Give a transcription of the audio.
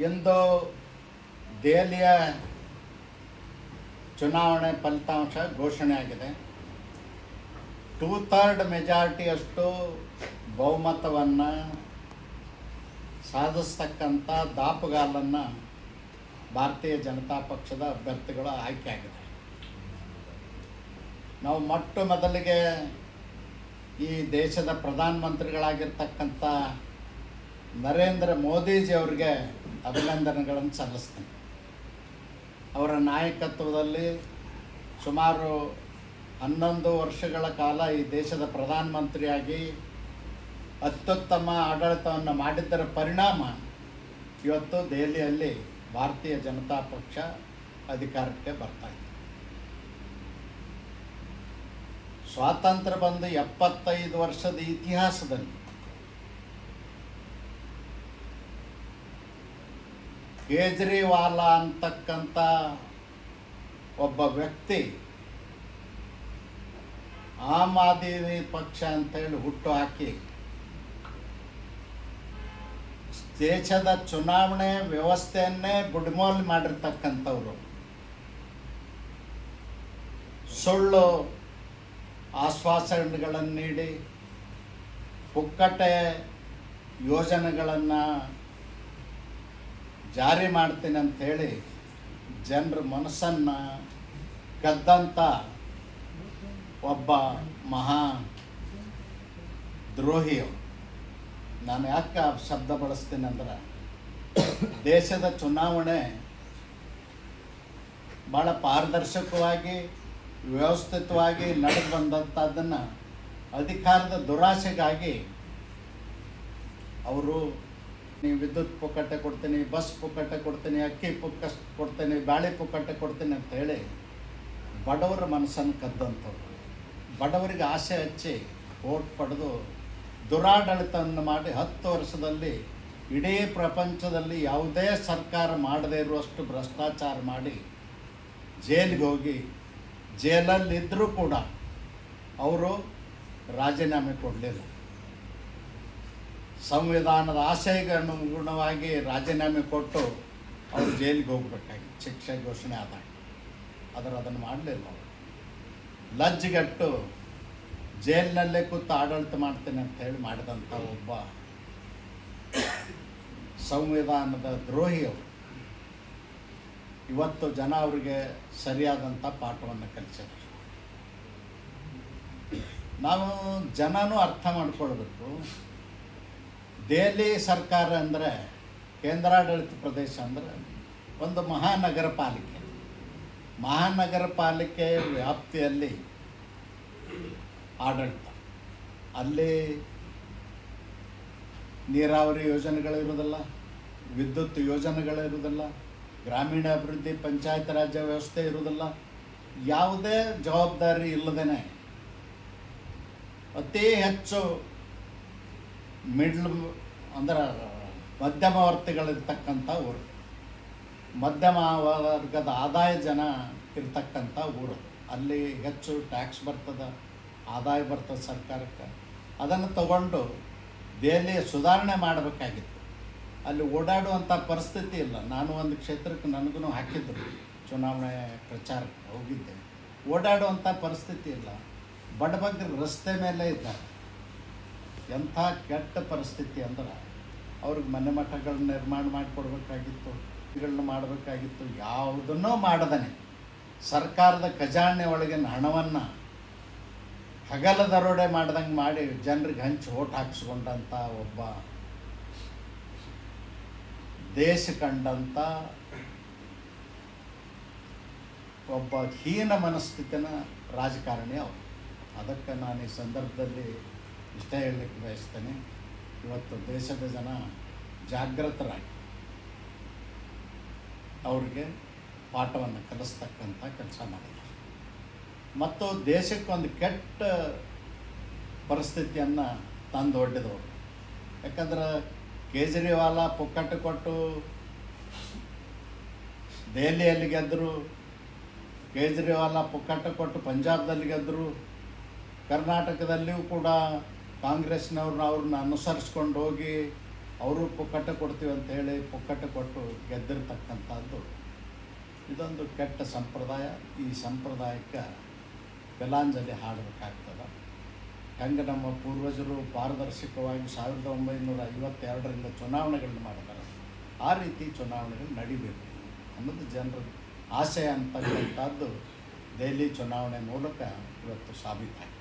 ಇಂದು ದೆಹಲಿಯ ಚುನಾವಣೆ ಫಲಿತಾಂಶ ಘೋಷಣೆಯಾಗಿದೆ ಟೂ ಥರ್ಡ್ ಮೆಜಾರಿಟಿಯಷ್ಟು ಬಹುಮತವನ್ನು ಸಾಧಿಸ್ತಕ್ಕಂಥ ದಾಪುಗಾಲನ್ನು ಭಾರತೀಯ ಜನತಾ ಪಕ್ಷದ ಅಭ್ಯರ್ಥಿಗಳು ಆಯ್ಕೆಯಾಗಿದೆ ನಾವು ಮೊಟ್ಟ ಮೊದಲಿಗೆ ಈ ದೇಶದ ಪ್ರಧಾನಮಂತ್ರಿಗಳಾಗಿರ್ತಕ್ಕಂಥ ನರೇಂದ್ರ ಮೋದಿಜಿ ಅವರಿಗೆ ಅಭಿನಂದನೆಗಳನ್ನು ಸಲ್ಲಿಸ್ತೀನಿ. ಅವರ ನಾಯಕತ್ವದಲ್ಲಿ ಸುಮಾರು ಹನ್ನೊಂದು ವರ್ಷಗಳ ಕಾಲ ಈ ದೇಶದ ಪ್ರಧಾನಮಂತ್ರಿಯಾಗಿ ಅತ್ಯುತ್ತಮ ಆಡಳಿತವನ್ನು ಮಾಡಿದ್ದರ ಪರಿಣಾಮ ಇವತ್ತು ದೆಹಲಿಯಲ್ಲಿ ಭಾರತೀಯ ಜನತಾ ಪಕ್ಷ ಅಧಿಕಾರಕ್ಕೆ ಬರ್ತಾ ಇದೆ. ಸ್ವಾತಂತ್ರ್ಯ ಬಂದು ಎಪ್ಪತ್ತೈದು ವರ್ಷದ ಇತಿಹಾಸದಲ್ಲಿ ಕೇಜ್ರಿವಾಲ ಅಂತಕ್ಕಂಥ ಒಬ್ಬ ವ್ಯಕ್ತಿ ಆಮ್ ಆದ್ಮಿ ಪಕ್ಷ ಅಂತೇಳಿ ಹುಟ್ಟು ಹಾಕಿ ದೇಶದ ಚುನಾವಣೆ ವ್ಯವಸ್ಥೆಯನ್ನೇ ಬುಡ್ಮೋಲ್ ಮಾಡಿರ್ತಕ್ಕಂಥವ್ರು. ಸುಳ್ಳು ಆಶ್ವಾಸನೆಗಳನ್ನು ನೀಡಿ, ಪುಕ್ಕಟೆ ಯೋಜನೆಗಳನ್ನು ಜಾರಿ ಮಾಡ್ತೀನಿ ಅಂಥೇಳಿ ಜನರ ಮನಸ್ಸನ್ನು ಕದ್ದಂಥ ಒಬ್ಬ ಮಹಾ ದ್ರೋಹಿಯು ನಾನು ಯಾಕೆ ಶಬ್ದ ಬಳಸ್ತೀನಿ ಅಂದ್ರೆ, ದೇಶದ ಚುನಾವಣೆ ಭಾಳ ಪಾರದರ್ಶಕವಾಗಿ, ವ್ಯವಸ್ಥಿತವಾಗಿ ನಡೆದು ಬಂದಂಥದ್ದನ್ನು ಅಧಿಕಾರದ ದುರಾಸೆಗಾಗಿ ಅವರು ನೀವು ವಿದ್ಯುತ್ ಪುಕ್ಕಟ್ಟೆ ಕೊಡ್ತೀನಿ, ಬಸ್ ಪುಕ್ಕಟ್ಟೆ ಕೊಡ್ತೀನಿ, ಅಕ್ಕಿ ಪುಕ್ಕ ಕೊಡ್ತೀನಿ ಬಾಳೆ ಪುಕ್ಕಟ್ಟೆ ಕೊಡ್ತೀನಿ ಅಂತ ಹೇಳಿ ಬಡವರ ಮನಸ್ಸನ್ನು ಕದ್ದಂಥವ್ರು. ಬಡವರಿಗೆ ಆಸೆ ಹಚ್ಚಿ ಓಟ್ ಪಡೆದು ದುರಾಡಳಿತವನ್ನು ಮಾಡಿ ಹತ್ತು ವರ್ಷದಲ್ಲಿ ಇಡೀ ಪ್ರಪಂಚದಲ್ಲಿ ಯಾವುದೇ ಸರ್ಕಾರ ಮಾಡದೇ ಇರುವಷ್ಟು ಭ್ರಷ್ಟಾಚಾರ ಮಾಡಿ ಜೈಲಿಗೆ ಹೋಗಿ ಜೈಲಲ್ಲಿದ್ದರೂ ಕೂಡ ಅವರು ರಾಜೀನಾಮೆ ಕೊಡಲಿಲ್ಲ. ಸಂವಿಧಾನದ ಆಶಯಕ್ಕೆ ಅನುಗುಣವಾಗಿ ರಾಜೀನಾಮೆ ಕೊಟ್ಟು ಅವರು ಜೈಲಿಗೆ ಹೋಗ್ಬೇಕಾಗಿ ಶಿಕ್ಷೆ ಘೋಷಣೆ ಆದಾಗ. ಆದರೆ ಅದನ್ನು ಮಾಡಲಿಲ್ಲ ಅವರು. ಲಜ್ಜೆಗಟ್ಟು ಜೈಲಿನಲ್ಲೇ ಕೂತು ಆಡಳಿತ ಮಾಡ್ತೇನೆ ಅಂತ ಹೇಳಿ ಮಾಡಿದಂಥ ಒಬ್ಬ ಸಂವಿಧಾನದ ದ್ರೋಹಿ ಅವರು. ಇವತ್ತು ಜನ ಅವರಿಗೆ ಸರಿಯಾದಂಥ ಪಾಠವನ್ನು ಕಲಿಸಿದ್ರು. ನಾವು ಜನನೂ ಅರ್ಥ ಮಾಡ್ಕೊಳ್ಬೇಕು. ದೆಹಲಿ ಸರ್ಕಾರ ಅಂದರೆ ಕೇಂದ್ರಾಡಳಿತ ಪ್ರದೇಶ ಅಂದರೆ ಒಂದು ಮಹಾನಗರ ಪಾಲಿಕೆ. ಮಹಾನಗರ ಪಾಲಿಕೆ ವ್ಯಾಪ್ತಿಯಲ್ಲಿ ಆಡಳಿತ. ಅಲ್ಲಿ ನೀರಾವರಿ ಯೋಜನೆಗಳಿರುವುದಿಲ್ಲ ವಿದ್ಯುತ್ ಯೋಜನೆಗಳಿರುವುದಿಲ್ಲ ಗ್ರಾಮೀಣ ಅಭಿವೃದ್ಧಿ ಪಂಚಾಯತ್ ರಾಜ್ಯ ವ್ಯವಸ್ಥೆ ಇರುವುದಿಲ್ಲ. ಯಾವುದೇ ಜವಾಬ್ದಾರಿ ಇಲ್ಲದೇ ಅತಿ ಹೆಚ್ಚು ಮಿಡ್ಲ್ ಅಂದ್ರೆ ಮಧ್ಯಮವರ್ತಿಗಳಿರ್ತಕ್ಕಂಥ ಊರು. ಮಧ್ಯಮ ವರ್ಗದ ಆದಾಯ ಜನ ಇರ್ತಕ್ಕಂಥ ಊರು. ಅಲ್ಲಿ ಹೆಚ್ಚು ಟ್ಯಾಕ್ಸ್ ಬರ್ತದೆ, ಆದಾಯ ಬರ್ತದೆ ಸರ್ಕಾರಕ್ಕೆ. ಅದನ್ನು ತಗೊಂಡು ದೆಹಲಿಯ ಸುಧಾರಣೆ ಮಾಡಬೇಕಾಗಿತ್ತು. ಅಲ್ಲಿ ಓಡಾಡುವಂಥ ಪರಿಸ್ಥಿತಿ ಇಲ್ಲ. ನಾನು ಒಂದು ಕ್ಷೇತ್ರಕ್ಕೆ ನನಗೂ ಹಾಕಿದ್ರು. ಚುನಾವಣೆ ಪ್ರಚಾರಕ್ಕೆ ಹೋಗಿದ್ದೆ. ಓಡಾಡುವಂಥ ಪರಿಸ್ಥಿತಿ ಇಲ್ಲ. ಬಡಬಗ್ಗರು ರಸ್ತೆ ಮೇಲೆ ಇದ್ದಾರೆ. ಎಂಥ ಕೆಟ್ಟ ಪರಿಸ್ಥಿತಿ ಅಂದ್ರೆ ಅವ್ರಿಗೆ ಮನೆ ಮಠಗಳನ್ನ ನಿರ್ಮಾಣ ಮಾಡಿಕೊಡ್ಬೇಕಾಗಿತ್ತು ಗಳನ್ನ ಮಾಡಬೇಕಾಗಿತ್ತು, ಯಾವುದನ್ನೂ ಮಾಡದನೆ. ಸರ್ಕಾರದ ಖಜಾನೆ ಒಳಗಿನ ಹಣವನ್ನು ಹಗಲ ದರೋಡೆ ಮಾಡ್ದಂಗೆ ಮಾಡಿ ಜನರಿಗೆ ಹಂಚಿ ಓಟ್ ಹಾಕಿಸ್ಕೊಂಡಂಥ ಒಬ್ಬ, ದೇಶ ಕಂಡಂಥ ಒಬ್ಬ ಹೀನ ಮನಸ್ಥಿತಿನ ರಾಜಕಾರಣಿ ಅವರು. ಅದಕ್ಕೆ ನಾನು ಈ ಸಂದರ್ಭದಲ್ಲಿ ಇಷ್ಟ ಹೇಳಲಿಕ್ಕೆ ಬಯಸ್ತೇನೆ ಇವತ್ತು ದೇಶದ ಜನ ಜಾಗೃತರಾಗಿ ಅವ್ರಿಗೆ ಪಾಠವನ್ನು ಕಲಿಸ್ತಕ್ಕಂಥ ಕೆಲಸ ಮಾಡಿದ್ದಾರೆ ಮತ್ತು ದೇಶಕ್ಕೊಂದು ಕೆಟ್ಟ ಪರಿಸ್ಥಿತಿಯನ್ನು ತಂದು ಒಡ್ಡಿದವರು ಯಾಕಂದ್ರೆ ಕೇಜ್ರಿವಾಲ ಪುಕ್ಕಟ್ಟು ಕೊಟ್ಟು ದೆಹಲಿಯಲ್ಲಿ ಗೆದ್ದರು ಕೇಜ್ರಿವಾಲ ಪುಕ್ಕಟ್ಟು ಕೊಟ್ಟು ಪಂಜಾಬ್ದಲ್ಲಿ ಗೆದ್ದರು ಕರ್ನಾಟಕದಲ್ಲಿಯೂ ಕೂಡ ಕಾಂಗ್ರೆಸ್ನವ್ರನ್ನ ಅವ್ರನ್ನ ಅನುಸರಿಸ್ಕೊಂಡು ಹೋಗಿ ಅವರು ಪುಕ್ಕಟ್ಟ ಕೊಡ್ತೀವಿ ಅಂತ ಹೇಳಿ ಪುಕ್ಕಟ್ಟ ಕೊಟ್ಟು ಗೆದ್ದಿರ್ತಕ್ಕಂಥದ್ದು. ಇದೊಂದು ಕೆಟ್ಟ ಸಂಪ್ರದಾಯ. ಈ ಸಂಪ್ರದಾಯಕ್ಕೆ ಬೆಲಾಂಜಲಿ ಹಾಡಬೇಕಾಗ್ತದೆ. ಹೆಂಗೆ ನಮ್ಮ ಪೂರ್ವಜರು ಪಾರದರ್ಶಕವಾಗಿ ಸಾವಿರದ ಒಂಬೈನೂರ ಐವತ್ತೆರಡರಿಂದ ಚುನಾವಣೆಗಳನ್ನ ಮಾಡ್ತಾರೆ ಆ ರೀತಿ ಚುನಾವಣೆಗಳು ನಡಿಬೇಕು ಅನ್ನೋದು ಜನರ ಆಸೆ ಅಂತಕ್ಕಂಥದ್ದು ದೆಹಲಿ ಚುನಾವಣೆ ಮೂಲಕ ಇವತ್ತು ಸಾಬೀತಾಗಿದೆ.